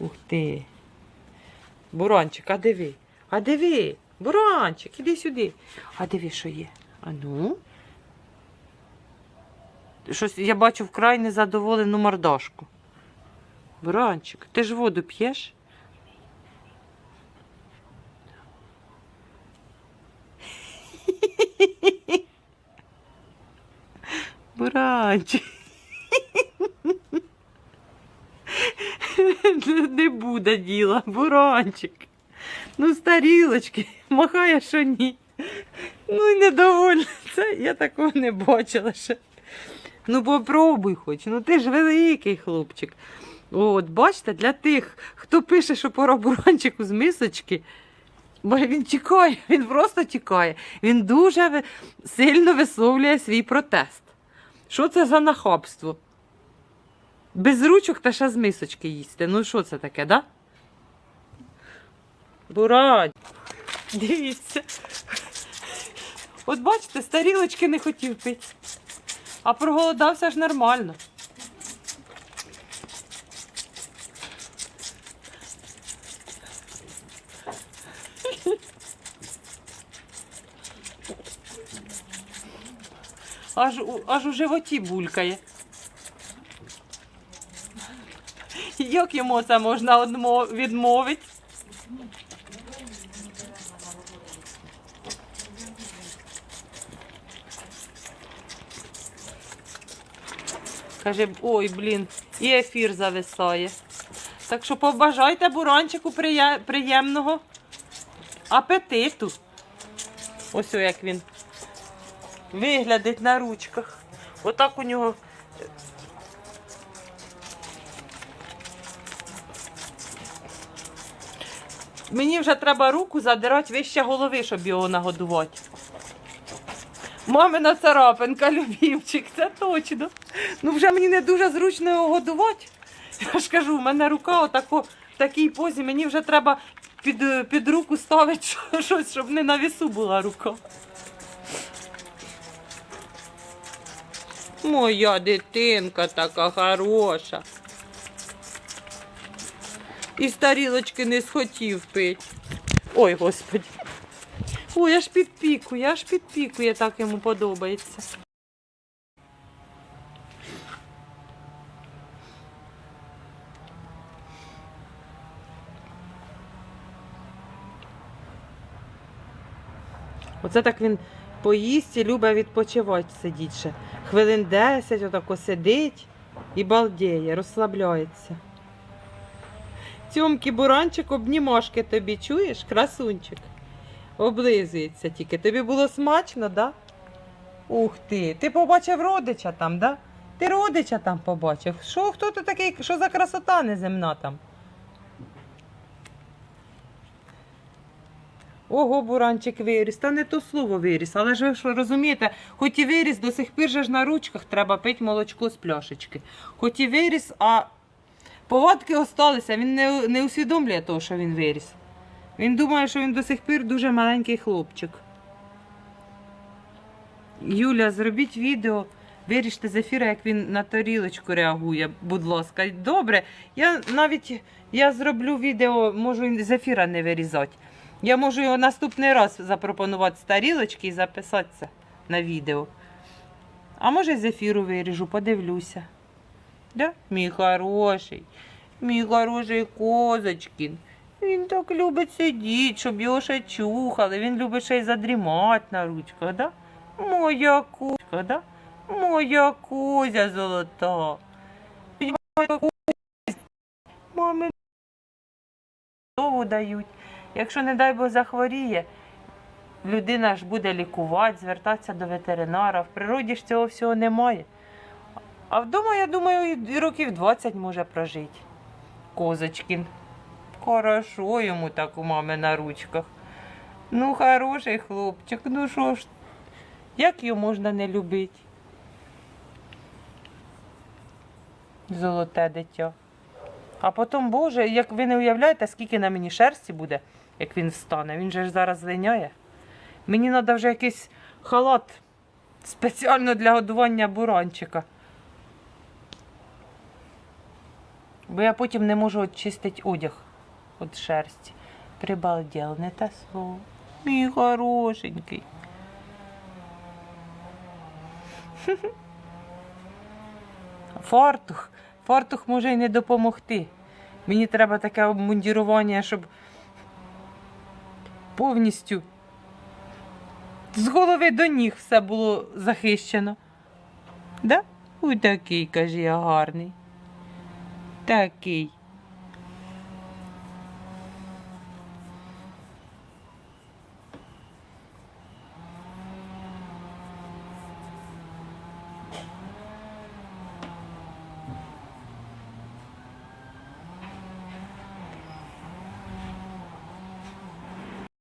Ух ти. Буранчик, а диви. А диви. Буранчик, іди сюди. А диви, що є. А ну. Щось я бачу вкрай незадоволену мордашку. Буранчик, ти ж воду п'єш? Буранчик. Не буде діла, буранчик. Ну, з тарілочки, махає, що ні. Ну і недовольна. Це я такого не бачила ще. Ну, попробуй хоч. Ну ти ж великий хлопчик. От, бачите, для тих, хто пише, що пора буранчику з мисочки, бо він тікає, він просто тікає. Він дуже сильно висловлює свій протест. Що це за нахабство? Без ручок та ще з мисочки їсти. Ну що це таке, да? Бурань. Дивіться. От бачите, з тарілочки не хотів пити. А проголодався ж нормально. Аж, аж у животі булькає. Як йому це можна відмовити? Каже, ой, блін, і ефір зависає. Так що побажайте буранчику приємного апетиту. Ось як він виглядить на ручках. Отак у нього. Мені вже треба руку задирати вище голови, щоб його нагодувати. Мамина царапинка, любімчик, це точно. Ну вже мені не дуже зручно його годувати. Я ж кажу, в мене рука отако, в такій позі, мені вже треба під, під руку ставити щось, щоб не на вісу була рука. Моя дитинка така хороша. І з тарілочки не схотів пити. Ой, господи. Ой, аж підпікує, аж підпікує, так йому подобається. Оце так він поїсть і любить відпочивати сидіть ще. Хвилин 10 отако сидить і балдіє, розслабляється. Цьомки буранчик обнімашки тобі, чуєш, красунчик? Облизується тільки. Тобі було смачно, да? Ух ти. Ти побачив родича там, да? Ти родича там побачив. Що, хто ти такий, що за красота неземна там? Ого, буранчик виріс, та не то слово виріс, але ж ви ж розумієте, хоч і виріс, до сих пір же ж на ручках треба пити молочко з пляшечки. Хоч і виріс, а повадки осталися, він не, не усвідомлює того, що він виріс. Він думає, що він до сих пір дуже маленький хлопчик. Юля, зробіть відео, виріште з ефіру, як він на тарілочку реагує, будь ласка. Добре, я навіть я зроблю відео, можу з ефіра не вирізати. Я можу його наступний раз запропонувати з тарілочки і записати це на відео. А може з ефіру виріжу, подивлюся. Да? Мій хороший, мій хороший козочкін. Він так любить сидіти, щоб його ще чухали. Він любить ще й задрімати на ручках, да? Моя кузя, да? Моя кузя золота. Мами дають. Якщо, не дай Бог, захворіє, людина ж буде лікувати, звертатися до ветеринара. В природі ж цього всього немає. А вдома, я думаю, і років 20 може прожити. Козочкін. Хорошо йому так у мами на ручках. Ну, хороший хлопчик, ну що ж, як його можна не любити? Золоте дитя. А потім, Боже, як ви не уявляєте, скільки на мені шерсті буде, як він встане. Він же ж зараз линяє. Мені треба вже якийсь халат спеціально для годування буранчика. Бо я потім не можу очистити одяг від шерсті. Прибалділ, не те слово. Мій хорошенький. Фартух. Фартух може й не допомогти. Мені треба таке обмундірування, щоб повністю з голови до ніг все було захищено. Да? Ой, такий, каже я, гарний. Такий.